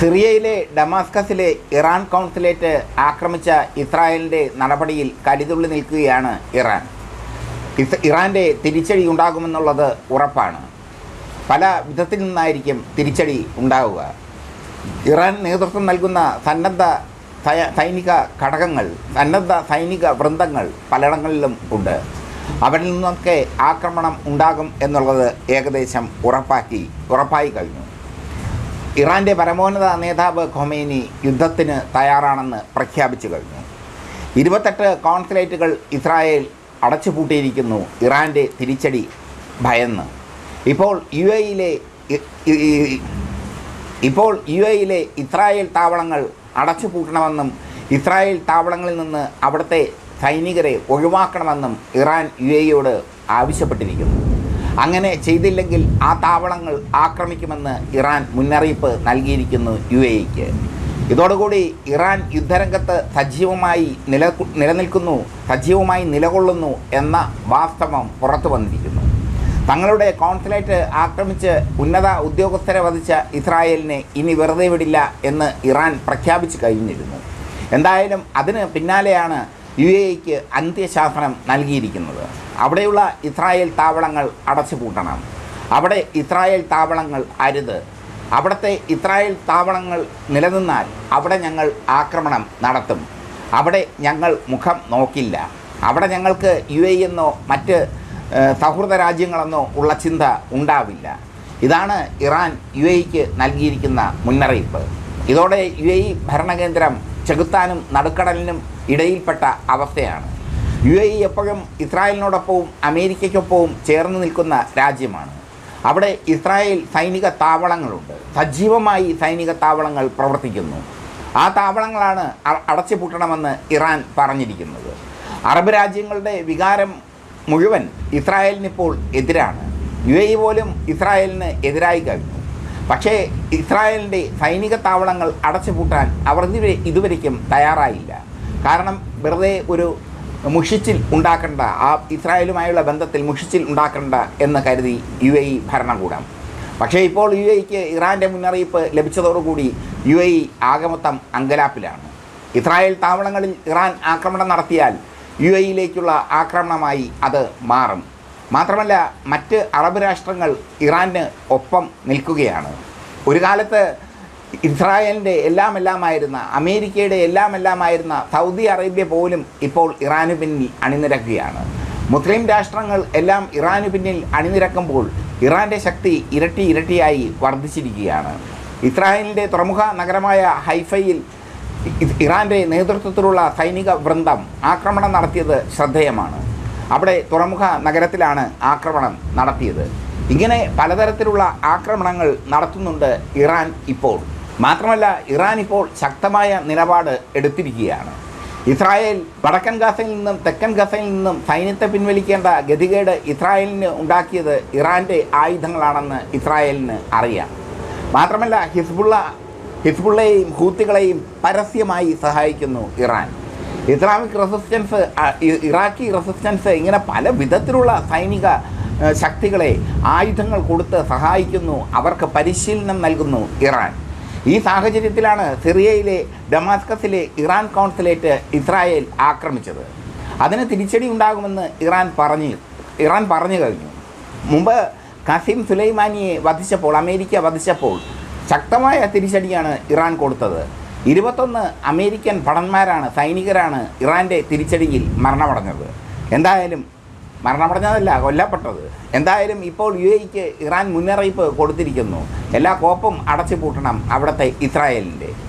സിറിയയിലെ ഡമാസ്കസിലെ Iran consulate ആക്രമിച്ച ഇസ്രായേലിന്റെ നടപടിയിൽ കരുതുള്ളി നിൽക്കുകയാണ് ഇറാൻ. ഇറാന്റെ തിരിച്ചടി ഉണ്ടാകുമെന്നുള്ളത് ഉറപ്പാണ്. പല വിധത്തിൽ നിന്നായിരിക്കും തിരിച്ചടി ഉണ്ടാവുക. ഇറാൻ നേതൃത്വം നൽകുന്ന സന്നദ്ധ സൈനിക ഘടകങ്ങൾ സന്നദ്ധ സൈനിക വൃന്ദങ്ങൾ പലയിടങ്ങളിലും ഉണ്ട്. അവരിൽ നിന്നൊക്കെ ആക്രമണം ഉണ്ടാകും എന്നുള്ളത് ഏകദേശം ഉറപ്പാക്കി ഉറപ്പായി കഴിഞ്ഞു. ഇറാന്റെ പരമോന്നത നേതാവ് ഖൊമേനി യുദ്ധത്തിന് തയ്യാറാണെന്ന് പ്രഖ്യാപിച്ചു കഴിഞ്ഞു. ഇരുപത്തെട്ട് കോൺസുലേറ്റുകൾ ഇസ്രായേൽ അടച്ചുപൂട്ടിയിരിക്കുന്നു ഇറാന്റെ തിരിച്ചടി ഭയന്ന്. ഇപ്പോൾ യു എയിലെ ഇപ്പോൾ യു എയിലെ ഇസ്രായേൽ താവളങ്ങൾ അടച്ചുപൂട്ടണമെന്നും ഇസ്രായേൽ താവളങ്ങളിൽ നിന്ന് അവിടുത്തെ സൈനികരെ ഒഴിവാക്കണമെന്നും ഇറാൻ യു എയോട് ആവശ്യപ്പെട്ടിരിക്കുന്നു. അങ്ങനെ ചെയ്തില്ലെങ്കിൽ ആ താവളങ്ങൾ ആക്രമിക്കുമെന്ന് ഇറാൻ മുന്നറിയിപ്പ് നൽകിയിരിക്കുന്നു യു എക്ക് ഇതോടുകൂടി ഇറാൻ യുദ്ധരംഗത്ത് സജീവമായി നില നിലനിൽക്കുന്നു സജീവമായി നിലകൊള്ളുന്നു എന്ന വാസ്തവം പുറത്തു വന്നിരിക്കുന്നു. തങ്ങളുടെ കോൺസുലേറ്റ് ആക്രമിച്ച് ഉന്നത ഉദ്യോഗസ്ഥരെ വധിച്ച ഇസ്രായേലിനെ ഇനി വെറുതെ വിടില്ല എന്ന് ഇറാൻ പ്രഖ്യാപിച്ചു കഴിഞ്ഞിരുന്നു. എന്തായാലും അതിന് പിന്നാലെയാണ് യു എക്ക് അന്ത്യശാസനം നൽകിയിരിക്കുന്നത്. അവിടെയുള്ള ഇസ്രായേൽ താവളങ്ങൾ അടച്ചുപൂട്ടണം. അവിടെ ഇസ്രായേൽ താവളങ്ങൾ അരുത്. അവിടുത്തെ ഇസ്രായേൽ താവളങ്ങൾ നിലനിന്നാൽ അവിടെ ഞങ്ങൾ ആക്രമണം നടത്തും. അവിടെ ഞങ്ങൾ മുഖം നോക്കില്ല. അവിടെ ഞങ്ങൾക്ക് യു എ എന്നോ മറ്റ് സൗഹൃദ രാജ്യങ്ങളെന്നോ ഉള്ള ചിന്ത ഉണ്ടാവില്ല. ഇതാണ് ഇറാൻ യു എക്ക് നൽകിയിരിക്കുന്ന മുന്നറിയിപ്പ്. ഇതോടെ യു എ ഭരണകേന്ദ്രം ചെകുത്താനും നടുക്കടലിനും ഇടയിൽപ്പെട്ട അവസ്ഥയാണ്. യു എ ഇ എപ്പോഴും ഇസ്രായേലിനോടൊപ്പവും അമേരിക്കയ്ക്കൊപ്പവും ചേർന്ന് നിൽക്കുന്ന രാജ്യമാണ്. അവിടെ ഇസ്രായേൽ സൈനിക താവളങ്ങളുണ്ട്. സജീവമായി സൈനിക താവളങ്ങൾ പ്രവർത്തിക്കുന്നു. ആ താവളങ്ങളാണ് അടച്ചുപൂട്ടണമെന്ന് ഇറാൻ പറഞ്ഞിരിക്കുന്നത്. അറബ് രാജ്യങ്ങളുടെ വികാരം മുഴുവൻ ഇസ്രായേലിനിപ്പോൾ എതിരാണ്. യു എ പോലും ഇസ്രായേലിന് എതിരായി കഴിഞ്ഞു. പക്ഷേ ഇസ്രായേലിന്റെ സൈനിക താവളങ്ങൾ അടച്ചുപൂട്ടാൻ അവർ ഇതുവരെ ഇതുവരയ്ക്കും തയ്യാറായില്ല. കാരണം വെറുതെ ഒരു മുഷിച്ചിൽ ഉണ്ടാക്കേണ്ട ആ ഇസ്രായേലുമായുള്ള ബന്ധത്തിൽ മുഷിച്ചിൽ ഉണ്ടാക്കേണ്ട എന്ന് കരുതി യു എ ഇ ഭരണകൂടം. പക്ഷേ ഇപ്പോൾ യു എക്ക് ഇറാന്റെ മുന്നറിയിപ്പ് ലഭിച്ചതോടുകൂടി യു എ ഇ ആകമൊത്തം അങ്കലാപ്പിലാണ്. ഇസ്രായേൽ താവളങ്ങളിൽ ഇറാൻ ആക്രമണം നടത്തിയാൽ യു എയിലേക്കുള്ള ആക്രമണമായി അത് മാറും. മാത്രമല്ല മറ്റ് അറബ് രാഷ്ട്രങ്ങൾ ഇറാന് ഒപ്പം നിൽക്കുകയാണ്. ഒരു കാലത്ത് ഇസ്രായേലിന്റെ എല്ലാം എല്ലാമായിരുന്ന അമേരിക്കയുടെ എല്ലാം എല്ലാമായിരുന്ന സൗദി അറേബ്യ പോലും ഇപ്പോൾ ഇറാനു പിന്നിൽ അണിനിരക്കുകയാണ്. മുസ്ലിം രാഷ്ട്രങ്ങൾ എല്ലാം ഇറാനു പിന്നിൽ അണിനിരക്കുമ്പോൾ ഇറാന്റെ ശക്തി ഇരട്ടി ഇരട്ടിയായി വർദ്ധിച്ചിരിക്കുകയാണ്. ഇസ്രായേലിന്റെ തുറമുഖ നഗരമായ ഹൈഫയിൽ ഇറാന്റെ നേതൃത്വത്തിലുള്ള സൈനിക വൃന്ദം ആക്രമണം നടത്തിയത് ശ്രദ്ധേയമാണ്. അവിടെ തുറമുഖ നഗരത്തിലാണ് ആക്രമണം നടത്തിയത്. ഇങ്ങനെ പലതരത്തിലുള്ള ആക്രമണങ്ങൾ നടത്തുന്നുണ്ട് ഇറാൻ ഇപ്പോൾ. മാത്രമല്ല ഇറാൻ ഇപ്പോൾ ശക്തമായ നിലപാട് എടുത്തിരിക്കുകയാണ്. ഇസ്രായേൽ വടക്കൻ ഗസയിൽ നിന്നും തെക്കൻ ഗസയിൽ നിന്നും സൈന്യത്തെ പിൻവലിക്കേണ്ട ഗതികേട് ഇസ്രായേലിന് ഉണ്ടാക്കിയത് ഇറാന്റെ ആയുധങ്ങളാണെന്ന് ഇസ്രായേലിന് അറിയാം. മാത്രമല്ല ഹിസ്ബുള്ള ഹിസ്ബുള്ളയെയും ഹൂത്തികളെയും പരസ്യമായി സഹായിക്കുന്നു Iran. Islamic resistance Iraqi resistance ഇങ്ങനെ പല വിധത്തിലുള്ള സൈനിക ശക്തികളെ ആയുധങ്ങൾ കൊടുത്ത് സഹായിക്കുന്നു അവർക്ക് പരിശീലനം നൽകുന്നു ഇറാൻ. ഈ സാഹചര്യത്തിലാണ് സിറിയയിലെ ഡമാസ്കസിലെ ഇറാൻ കോൺസുലേറ്റ് ഇസ്രായേൽ ആക്രമിച്ചത്. അതിന് തിരിച്ചടി ഉണ്ടാകുമെന്ന് ഇറാൻ പറഞ്ഞു ഇറാൻ പറഞ്ഞു കഴിഞ്ഞു. മുമ്പ് കസീം സുലൈമാനിയെ വധിച്ചപ്പോൾ അമേരിക്ക വധിച്ചപ്പോൾ ശക്തമായ തിരിച്ചടിയാണ് ഇറാൻ കൊടുത്തത്. ഇരുപത്തൊന്ന് അമേരിക്കൻ ഭടന്മാരാണ് സൈനികരാണ് ഇറാന്റെ തിരിച്ചടിയിൽ മരണമടഞ്ഞത്. എന്തായാലും മരണമടഞ്ഞതല്ല കൊല്ലപ്പെട്ടത്. എന്തായാലും ഇപ്പോൾ യു എക്ക് ഇറാൻ മുന്നറിയിപ്പ് കൊടുത്തിരിക്കുന്നു. എല്ലാ കോപ്പും അടച്ചു പൂട്ടണം അവിടുത്തെ ഇസ്രായേലിന്റെ.